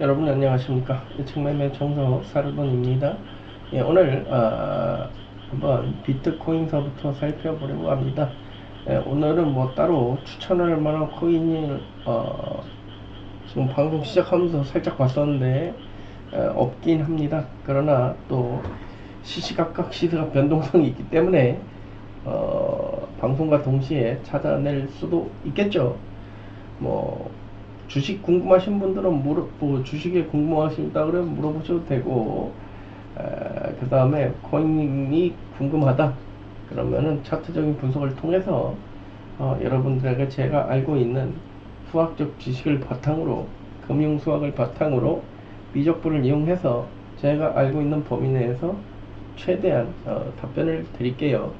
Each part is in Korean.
여러분 안녕하십니까? 예측매매 정서 사르돈입니다. 예, 오늘 어, 한번 비트코인서부터 살펴보려고 합니다. 예, 오늘은 뭐 따로 추천할 만한 코인이 어, 지금 방송 시작하면서 살짝 봤었는데 어, 없긴 합니다. 그러나 또 시시각각 시세가 변동성이 있기 때문에 어, 방송과 동시에 찾아낼 수도 있겠죠. 뭐 주식 궁금하신 분들은 물어, 뭐 주식에 궁금하신다 그러면 물어보셔도 되고 그 다음에 코인이 궁금하다 그러면은 차트적인 분석을 통해서 어, 여러분들에게 제가 알고 있는 수학적 지식을 바탕으로 금융 수학을 바탕으로 미적분을 이용해서 제가 알고 있는 범위 내에서 최대한 어, 답변을 드릴게요.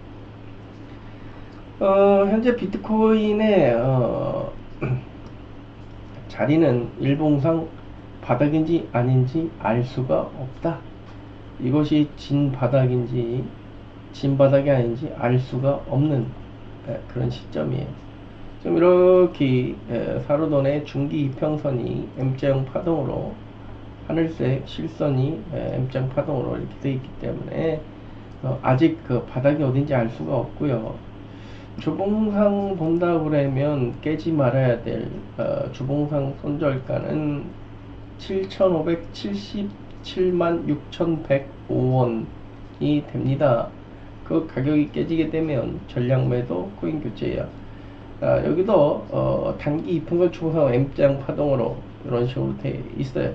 어, 현재 비트코인의 어, 자리는 일봉상 바닥인지 아닌지 알 수가 없다. 이것이 진 바닥인지 진 바닥이 아닌지 알 수가 없는 그런 시점이에요. 지금 이렇게 사로돈의 중기 이평선이 M자형 파동으로 하늘색 실선이 M자형 파동으로 이렇게 되어 있기 때문에 어, 아직 그 바닥이 어딘지 알 수가 없고요. 주봉상 본다 그러면 깨지 말아야 될 어, 주봉상 손절가는 7,577만 6,105원이 됩니다. 그 가격이 깨지게 되면 전량 매도 코인 교체야. 아, 여기도 어, 단기 이평선 주봉상 M장 파동으로 이런 식으로 돼 있어요.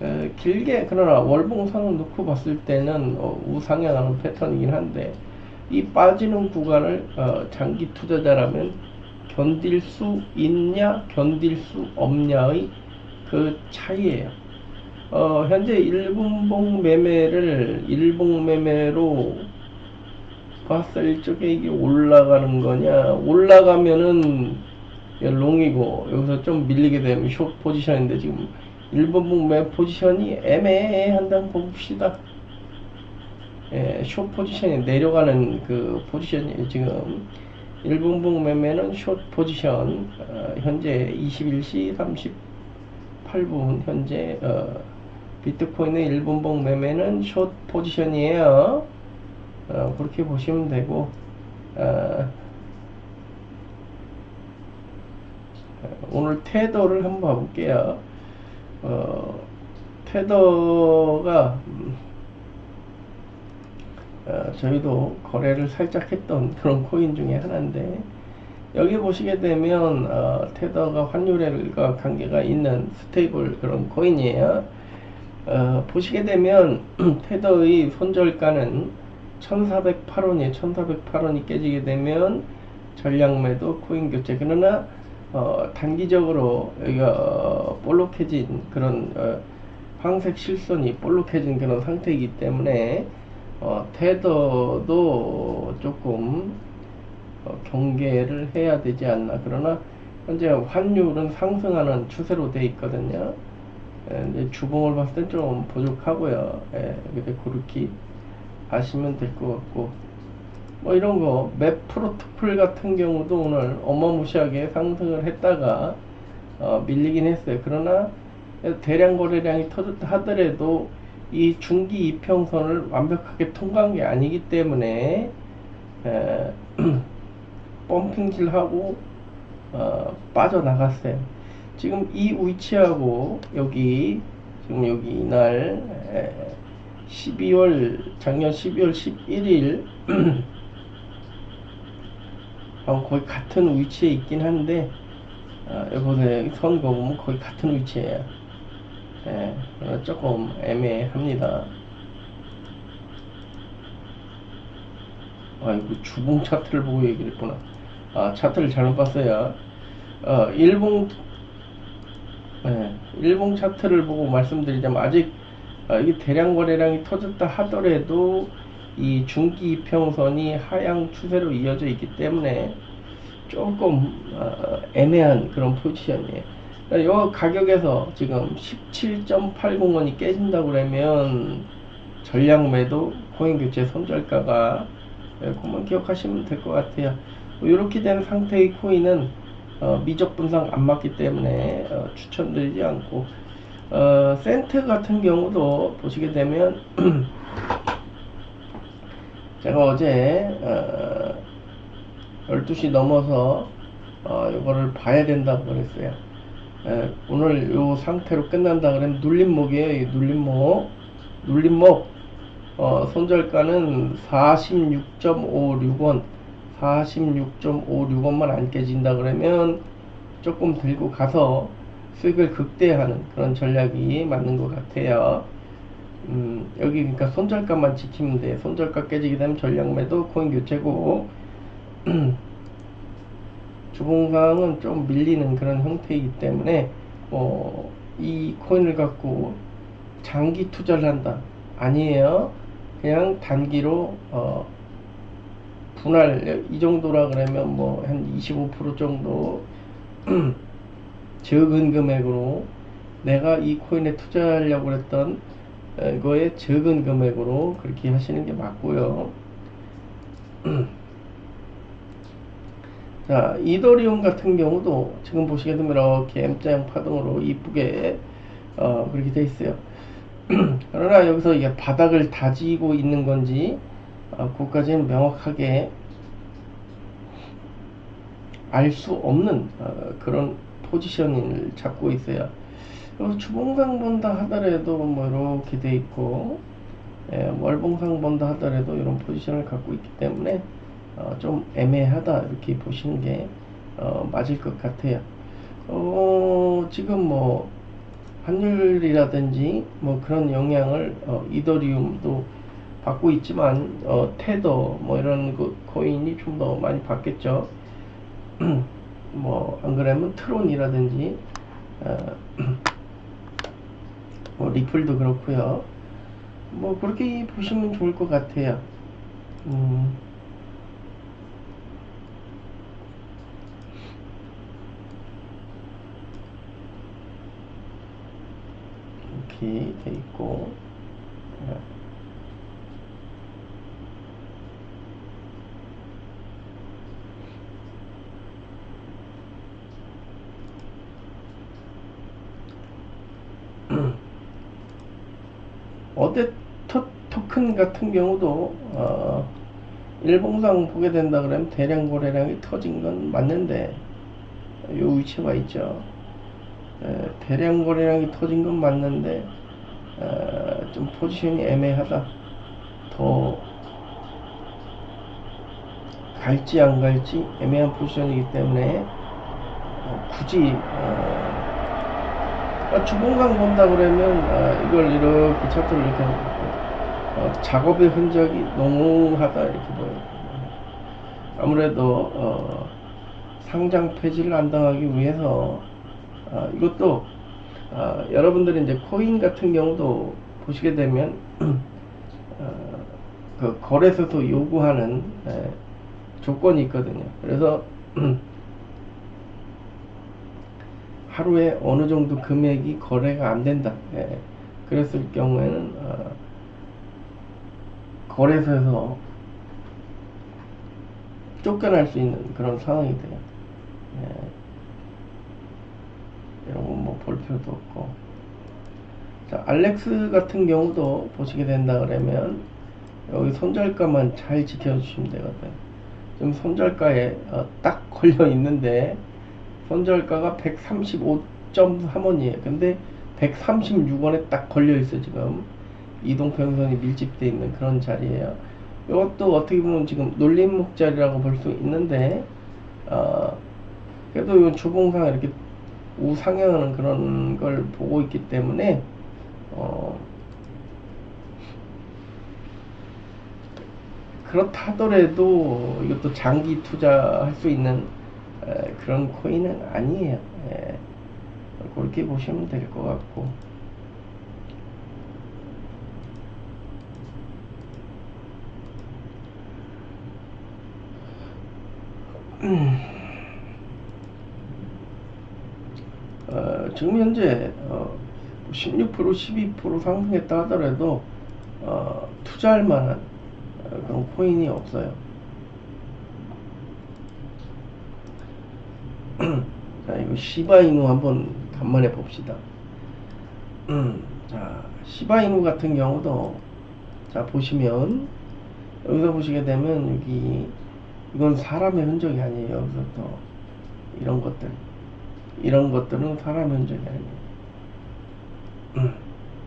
어, 길게 그러나 월봉상 놓고 봤을 때는 어, 우상향하는 패턴이긴 한데 이 빠지는 구간을 어, 장기 투자자라면 견딜 수 있냐 견딜 수 없냐의 그 차이예요. 어, 현재 일분봉 매매를 일봉 매매로 봤을 적에 이게 올라가는 거냐 올라가면은 롱이고 여기서 좀 밀리게 되면 숏 포지션인데 지금 일본봉 매 포지션이 애매한다고 봅시다. 예, 숏 포지션이 내려가는 그 포지션이 지금 1분봉 매매는 숏 포지션 어, 현재 21시 38분 현재 어, 비트코인의 1분봉 매매는 숏 포지션이에요. 어, 그렇게 보시면 되고 어, 오늘 테더를 한번 봐볼게요. 어, 테더가 음, 어, 저희도 거래를 살짝 했던 그런 코인 중에 하나인데 여기 보시게 되면 어, 테더가 환율과 관계가 있는 스테이블 그런 코인이에요. 어, 보시게 되면 테더의 손절가는 1408원이에요. 1408원이 깨지게 되면 전량 매도 코인 교체. 그러나 어, 단기적으로 여기가 어, 볼록해진 그런 어, 황색 실선이 볼록해진 그런 상태이기 때문에 어, 테더도 조금 어, 경계를 해야 되지 않나. 그러나 현재 환율은 상승하는 추세로 돼 있거든요. 예, 주봉을 봤을 땐좀 부족하고요. 예, 근데 그렇게 아시면 될 것 같고. 뭐 이런 거, 맵 프로토콜 같은 경우도 오늘 어마무시하게 상승을 했다가 어, 밀리긴 했어요. 그러나 대량 거래량이 터졌다 하더라도 이 중기 이평선을 완벽하게 통과한 게 아니기 때문에 에, 펌핑질하고 어, 빠져나갔어요. 지금 이 위치하고 여기 지금 여기 이날 에, 12월 작년 12월 11일 거의 같은 위치에 있긴 한데 어, 여보세요 선거 보면 거의 같은 위치에요. 예, 조금 애매합니다. 아, 이거 주봉 차트를 보고 얘기를 했구나. 아, 차트를 잘못 봤어요. 어, 일봉, 예, 일봉 차트를 보고 말씀드리자면, 아직, 어, 이게 대량 거래량이 터졌다 하더라도, 이 중기 이평선이 하향 추세로 이어져 있기 때문에, 조금, 어, 애매한 그런 포지션이에요. 이 가격에서 지금 17.80원이 깨진다고 그러면 전량 매도 코인 교체 손절가가 그만 기억하시면 될 것 같아요. 이렇게 된 상태의 코인은 어, 미적 분상 안 맞기 때문에 어, 추천드리지 않고 어, 센트 같은 경우도 보시게 되면 제가 어제 어, 12시 넘어서 어, 이거를 봐야 된다고 그랬어요. 에, 오늘 이 상태로 끝난다 그러면 눌림목이에요. 이 눌림목. 눌림목. 어, 손절가는 46.561원. 46.561원만 안 깨진다 그러면 조금 들고 가서 수익을 극대화하는 그런 전략이 맞는 것 같아요. 음, 여기 그러니까 손절가만 지키면 돼. 손절가 깨지게 되면 전략 매도 코인 교체고 주봉상은 좀 밀리는 그런 형태이기 때문에 어, 이 코인을 갖고 장기 투자를 한다 아니에요 그냥 단기로 어, 분할 이 정도라 그러면 뭐 한 25% 정도 적은 금액으로 내가 이 코인에 투자하려고 했던 거에 적은 금액으로 그렇게 하시는 게 맞고요. 자, 이더리움 같은 경우도 지금 보시게 되면 이렇게 M자형 파동으로 이쁘게 어, 그렇게 돼 있어요. 그러나 여기서 이게 바닥을 다지고 있는 건지 어, 그까지는 명확하게 알 수 없는 어, 그런 포지션을 잡고 있어요. 주봉상 본다 하더라도 뭐 이렇게 돼 있고 예, 월봉상 본다 하더라도 이런 포지션을 갖고 있기 때문에 어, 좀 애매하다 이렇게 보시는 게 어, 맞을 것 같아요. 어, 지금 뭐 환율이라든지 뭐 그런 영향을 어, 이더리움도 받고 있지만 어, 테더 뭐 이런 그 코인이 좀 더 많이 받겠죠. 뭐 안 그러면 트론이라든지 어, 뭐 리플도 그렇고요. 뭐 그렇게 보시면 좋을 것 같아요. 음. 이렇게 돼 있고 네. 어데 터, 토큰 같은 경우도 어, 일봉상 보게 된다 그러면 대량 거래량이 터진 건 맞는데 요 위치가 있죠. 에, 대량 거래량이 터진 건 맞는데 에, 좀 포지션이 애매하다. 더 갈지 안 갈지 애매한 포지션이기 때문에 어, 굳이 어, 아, 주봉강 본다 그러면 아, 이걸 이렇게 차트를 이렇게 어, 작업의 흔적이 농후하다 이렇게 보여요. 아무래도 어, 상장 폐지를 안 당하기 위해서 아, 이것도 아, 여러분들이 이제 코인 같은 경우도 보시게 되면 어, 그 거래소에서 요구하는 에, 조건이 있거든요. 그래서 하루에 어느 정도 금액이 거래가 안 된다. 예. 그랬을 경우에는 어, 거래소에서 쫓겨날 수 있는 그런 상황이 돼요. 예. 뭐볼 필요도 없고. 자, 알렉스 같은 경우도 보시게 된다 그러면 여기 손절가만 잘 지켜주시면 되거든. 지금 손절가에 어, 딱 걸려 있는데 손절가가 135.3원이에요. 근데 136원에 딱 걸려 있어 지금 이동평선이 밀집되어 있는 그런 자리예요. 이것도 어떻게 보면 지금 놀림목 자리라고 볼 수 있는데 어, 그래도 이 주봉상 이렇게 우상향하는 그런 걸 보고 있기 때문에 어, 그렇다 하더라도 이것도 장기 투자할 수 있는 그런 코인은 아니에요. 예. 그렇게 보시면 될 것 같고. 음. 어, 지금 현재 어, 16% 12% 상승했다 하더라도 어, 투자할 만한 어, 그런 코인이 없어요. 자, 이거 시바이누 한번 간만에 봅시다. 음, 자, 시바이누 같은 경우도 자 보시면 여기서 보시게 되면 여기 이건 사람의 흔적이 아니에요. 여기서 또 이런 것들 이런 것들은 사람의 흔적이 아니에요. 음,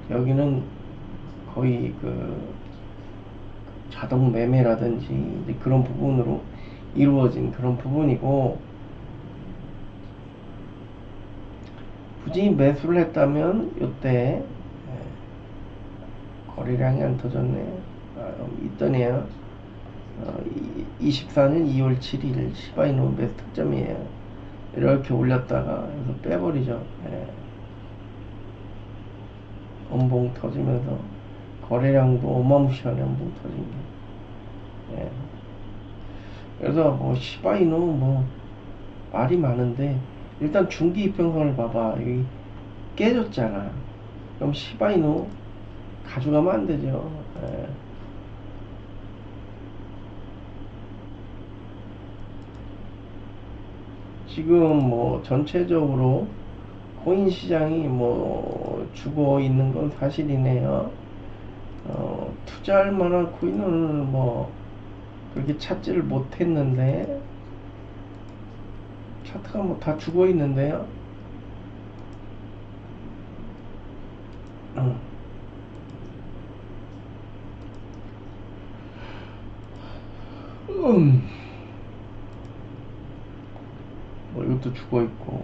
여기는 거의 그 자동 매매라든지 그런 부분으로 이루어진 그런 부분이고 굳이 매수를 했다면 이때 예, 거래량이 안 터졌네. 아, 있더니요. 어, 24년 2월 7일 시바이노 매수 특점이에요 이렇게 올렸다가 여기서 빼버리죠 예. 엄봉 터지면서 거래량도 어마무시하게 엄봉 게 예. 그래서 뭐 시바이노 뭐 말이 많은데 일단 중기 이평선을 봐봐 여기 깨졌잖아 그럼 시바이노 가져가면 안 되죠 예. 지금 뭐 전체적으로 코인 시장이 뭐 죽어 있는 건 사실이네요 어, 투자할 만한 코인을 뭐 그렇게 찾지를 못했는데 차트가 뭐 다 죽어 있는데요. 음. 음. 뭐 이것도 죽어 있고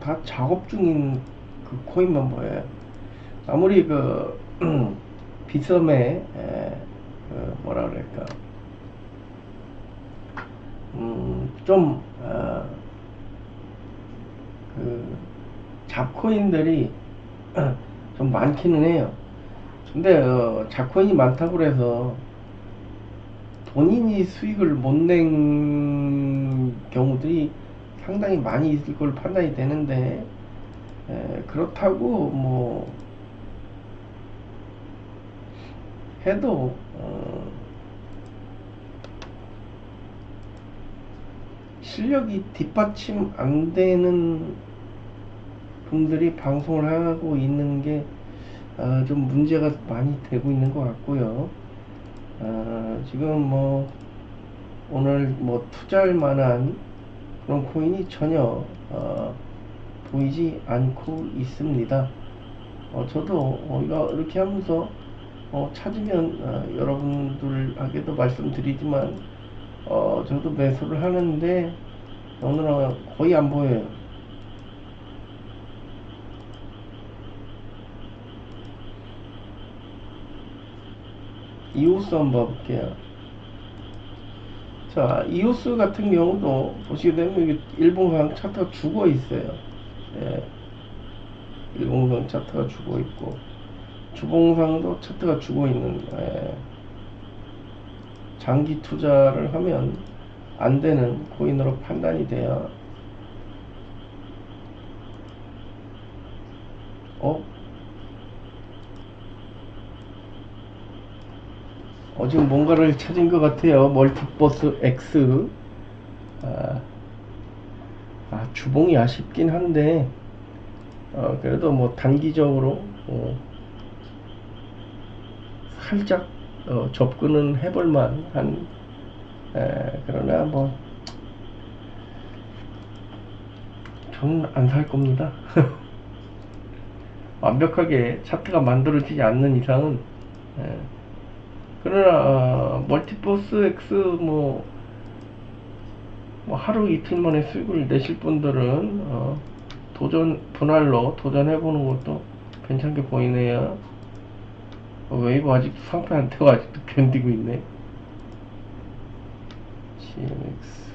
다 작업 중인 그 코인만 보여요. 아무리 그 비섬에 그 뭐라 그럴까 음좀 어, 그 잡코인들이 좀 많기는 해요. 근데 어, 잡코인이 많다고 그래서 본인이 수익을 못 낸 경우들이 상당히 많이 있을 걸 판단이 되는데 에, 그렇다고 뭐 해도 어, 실력이 뒷받침 안 되는 분들이 방송을 하고 있는 게좀 어, 문제가 많이 되고 있는 것 같고요. 어, 지금 뭐 오늘 뭐 투자할 만한 그런 코인이 전혀 어, 보이지 않고 있습니다. 어, 저도 어, 이거 이렇게 하면서 어, 찾으면 어, 여러분들에게도 말씀드리지만 어, 저도 매수를 하는데 오늘은 거의 안 보여요. 이오스 한번 봐볼게요. 자, 이오스 같은 경우도 보시게 되면 일봉상 차트가 죽어 있어요. 예. 일봉상 차트가 죽어 있고 주봉상도 차트가 죽어 있는 예. 장기 투자를 하면 안 되는 코인으로 판단이 돼야 어? 어 지금 뭔가를 찾은 것 같아요. 멀티버스 X. 아, 아 주봉이 아쉽긴 한데 어, 그래도 뭐 단기적으로 어, 살짝 어, 접근은 해볼만 한 에, 그러나 뭐 저는 안 살 겁니다. 완벽하게 차트가 만들어지지 않는 이상은 에, 그러나 어, 멀티버스 X 뭐, 뭐 하루 이틀 만에 수익을 내실 분들은 어, 도전 분할로 도전해보는 것도 괜찮게 보이네요. 어, 웨이브 아직도 상패 안 태워 아직도 견디고 있네. GMX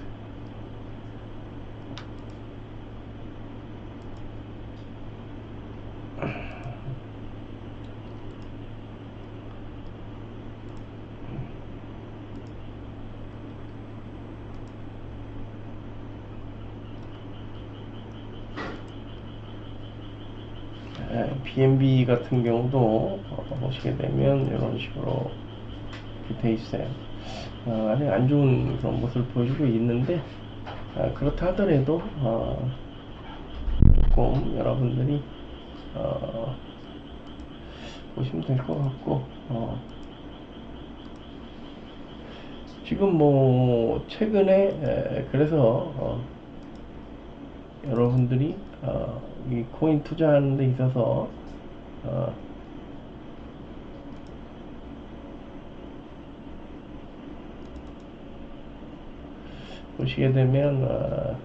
BNB 같은 경우도 보시게 되면 이런 식으로 돼 있어요. 어, 아직 안 좋은 그런 모습을 보여주고 있는데 어, 그렇다 하더라도 어, 조금 여러분들이 어, 보시면 될 것 같고 어, 지금 뭐 최근에 에, 그래서 어, 여러분들이 어, 이 코인 투자하는 데 있어서 어, 보시게 되면 어,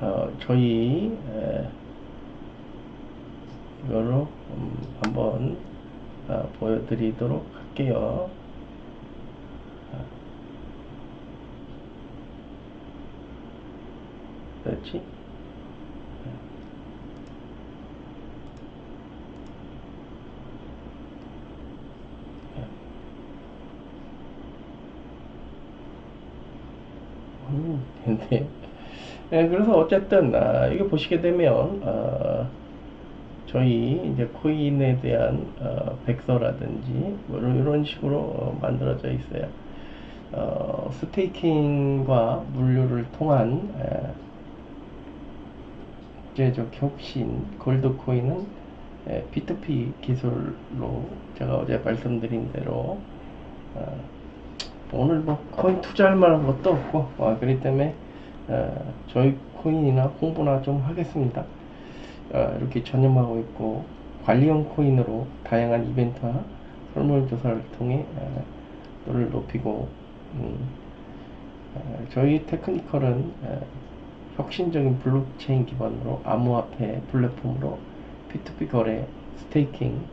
어, 저희 에, 이걸로 음, 한번 아, 보여드리도록 할게요. 아. 됐지? 음, 근데 예, 그래서 어쨌든 아, 이거 보시게 되면 아, 저희 이제 코인에 대한 어, 백서라든지 뭐 이런, 식으로 어, 만들어져 있어요. 어, 스테이킹과 물류를 통한 에, 국제적 혁신 골드 코인은 에, P2P 기술로 제가 어제 말씀드린 대로 어, 오늘 뭐 코인 투자할 만한 것도 없고 어, 그렇기 때문에 어, 저희 코인이나 홍보나 좀 하겠습니다. 어, 이렇게 전념하고 있고 관리형 코인으로 다양한 이벤트와 설문조사를 통해 어, 또를 높이고 음, 어, 저희 테크니컬은 어, 혁신적인 블록체인 기반으로 암호화폐 플랫폼으로 P2P 거래, 스테이킹,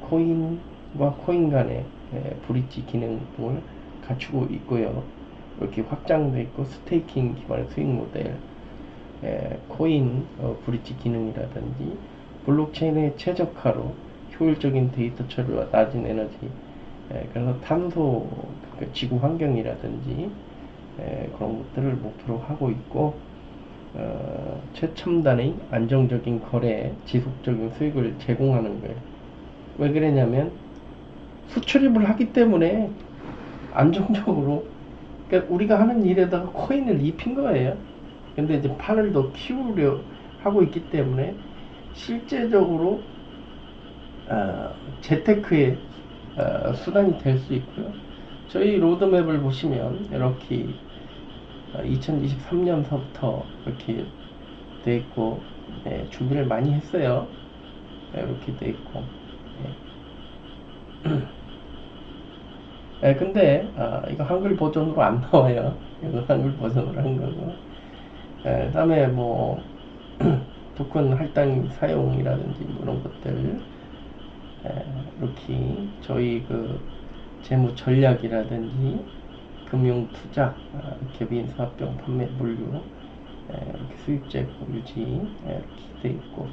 코인과 코인 간의 에, 브릿지 기능 등을 갖추고 있고요. 이렇게 확장돼 있고 스테이킹 기반의 수익 모델, 에, 코인 어, 브릿지 기능이라든지 블록체인의 최적화로 효율적인 데이터 처리와 낮은 에너지 에, 그래서 탄소 그 지구 환경이라든지 에, 그런 것들을 목표로 하고 있고 어, 최첨단의 안정적인 거래 지속적인 수익을 제공하는 거예요. 왜 그러냐면 수출입을 하기 때문에 안정적으로 그러니까 우리가 하는 일에다가 코인을 입힌 거예요. 근데 이제 판을 더 키우려 하고 있기 때문에 실제적으로 어, 재테크의 어, 수단이 될 수 있고요. 저희 로드맵을 보시면 이렇게 2023년서부터 이렇게 돼 있고 네, 준비를 많이 했어요. 네, 이렇게 돼 있고. 네. 네, 근데 아, 이거 한글 버전으로 안 나와요. 이거 한글 버전으로 한 거고. 네, 그다음에 뭐 토큰 할당 사용이라든지 뭐 이런 것들 네, 이렇게 저희 그 재무 전략이라든지 금융 투자, 아, 개인 사업병 판매 물류 예, 이렇게 수입재 유지 예, 이렇게 돼 있고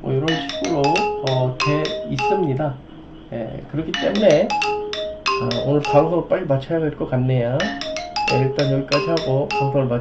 뭐 이런 식으로 어, 돼 있습니다. 예, 그렇기 때문에 어, 오늘 방송을 빨리 마쳐야 될 것 같네요. 예, 일단 여기까지 하고 방송을 마치.